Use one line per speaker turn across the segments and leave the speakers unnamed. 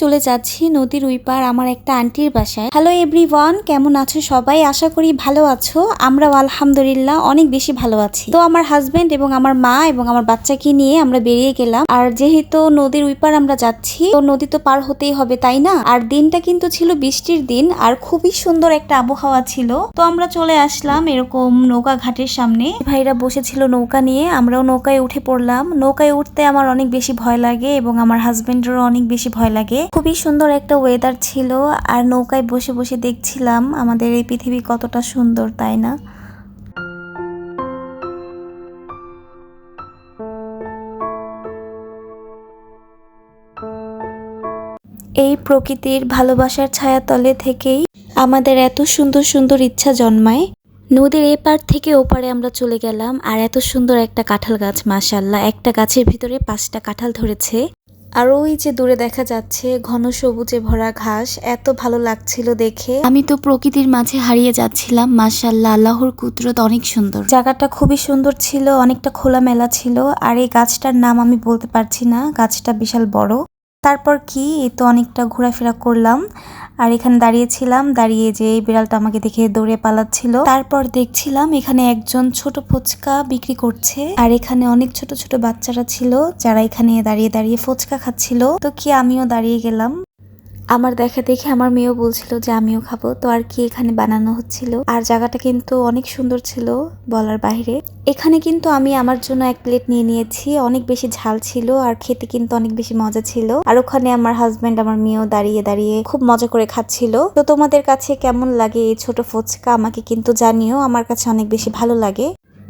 চলে যাচ্ছি নদীর ওই পার আমার একটা আন্টির বাসায়। হ্যালো এভরিওয়ান কেমন আছো সবাই? আশা করি ভালো আছো। আমরাও আলহামদুলিল্লাহ অনেক বেশি ভালো আছি। তো আমার হাজবেন্ড এবং আমার মা এবং আমার বাচ্চাকে নিয়ে আমরা বেরিয়ে গেলাম। আর যেহেতু নদীর ওই পার আমরা যাচ্ছি, তো নদী তো পার হতেই হবে, তাই না? আর দিনটা কিন্তু ছিল বৃষ্টির দিন, আর খুবই সুন্দর একটা আবহাওয়া ছিল। তো আমরা চলে আসলাম এরকম নৌকা ঘাটের সামনে। ভাইরা বসেছিল নৌকা নিয়ে, আমরাও নৌকায় উঠে পড়লাম। নৌকায় উঠতে আমার অনেক বেশি ভয় লাগে এবং আমার হাজবেন্ডেরও অনেক বেশি ভয় লাগে। খুবই সুন্দর একটা ওয়েদার ছিল আর নৌকায় বসে বসে দেখছিলাম আমাদের এই পৃথিবী কতটা সুন্দর, তাই না? এই প্রকৃতির ভালোবাসার ছায়াতলে থেকেই আমাদের এত সুন্দর সুন্দর ইচ্ছা জন্মায়। নদীর এপার থেকে ওপারে আমরা চলে গেলাম আর এত সুন্দর একটা কাঁঠাল গাছ মাশাল্লাহ একটা গাছের ভিতরে পাঁচটা কাঁঠাল ধরেছে। আর ওই যে দূরে দেখা যাচ্ছে ঘন সবুজে ভরা ঘাস এত ভালো লাগছিল দেখে। আমি তো প্রকৃতির মাঝে হারিয়ে যাচ্ছিলাম মাসাল্লাহ আল্লাহর কুদরত অনেক সুন্দর। জায়গাটা খুবই সুন্দর ছিল অনেকটা খোলা মেলা ছিল আর এই গাছটার নাম আমি বলতে পারছি না গাছটা বিশাল বড়। তারপর কি এই তো অনেকটা ঘোরাফেরা করলাম। আর এখানে দাঁড়িয়েছিলাম, দাঁড়িয়ে যে এই বিড়ালটা আমাকে দেখে দৌড়ে পালাচ্ছিল। তারপর দেখছিলাম এখানে একজন ছোট ফুচকা বিক্রি করছে আর এখানে অনেক ছোট ছোট বাচ্চারা ছিল যারা এখানে দাঁড়িয়ে দাঁড়িয়ে ফুচকা খাচ্ছিল। তো কি আমিও দাঁড়িয়ে গেলাম। আমার দেখা দেখে আমার মেয়েও বলছিল যে, আমিও খাব। তো আর কি এখানে বানানো হচ্ছিল। আর জায়গাটা কিন্তু অনেক সুন্দর ছিল বলার বাইরে। এখানে কিন্তু আমি আমার জন্য এক প্লেট নিয়ে নিয়েছি। অনেক বেশি ঝাল ছিল আর খেতে কিন্তু অনেক বেশি মজা ছিল। আর ওখানে আমার হাজব্যান্ড আমার মেয়েও দাঁড়িয়ে দাঁড়িয়ে খুব মজা করে খাচ্ছিল। তো তোমাদের কাছে কেমন লাগে এই ছোট ফুচকা? আমাকে কিন্তু জানিও। আমার কাছে অনেক বেশি ভালো লাগে।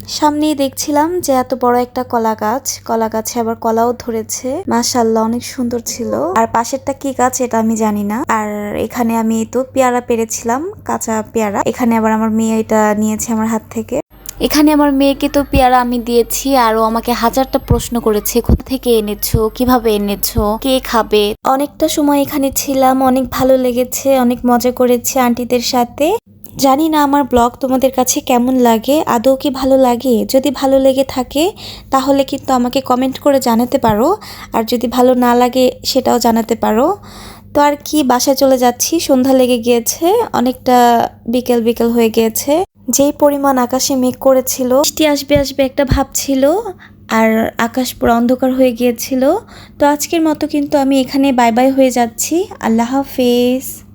সামনেই দেখছিলাম যে এত বড় একটা কলা গাছ। কলা গাছে আবার কলাও ধরেছে। মাশাল্লাহ অনেক সুন্দর ছিল। আর পাশেরটা কি গাছ এটা আমি জানি না। আর এখানে আমি তো পেয়ারা পেরেছিলাম, কাঁচা পেয়ারা। এখানে আবার আমার মেয়ে এটা নিয়েছে আমার হাত থেকে। এখানে আমার মেয়েকে তো পেয়ারা আমি দিয়েছি, আর ও আমাকে হাজারটা প্রশ্ন করেছে, কোথা থেকে এনেছো? কীভাবে এনেছো? কে খাবে? অনেকটা সময় এখানে ছিলাম, অনেক ভালো লেগেছে, অনেক মজা করেছি আন্টিদের সাথে। জানি না আমার ব্লগ তোমাদের কাছে কেমন লাগে, আদৌ কি ভালো লাগে? যদি ভালো লেগে থাকে, তাহলে কিন্তু আমাকে কমেন্ট করে জানাতে পারো, আর যদি ভালো না লাগে সেটাও জানাতে পারো। তো আর কি, বাসায় চলে যাচ্ছি, সন্ধ্যা লেগে গিয়েছে, অনেকটা বিকেল বিকেল হয়ে গিয়েছে। যেই পরিমাণ আকাশে মেঘ করেছিল, বৃষ্টি আসবে আসবে একটা ভাব ছিল, আর আকাশ পুরো অন্ধকার হয়ে গিয়েছিল। তো আজকের মতো কিন্তু আমি এখানে বাই বাই হয়ে যাচ্ছি। আল্লাহ হাফেজ।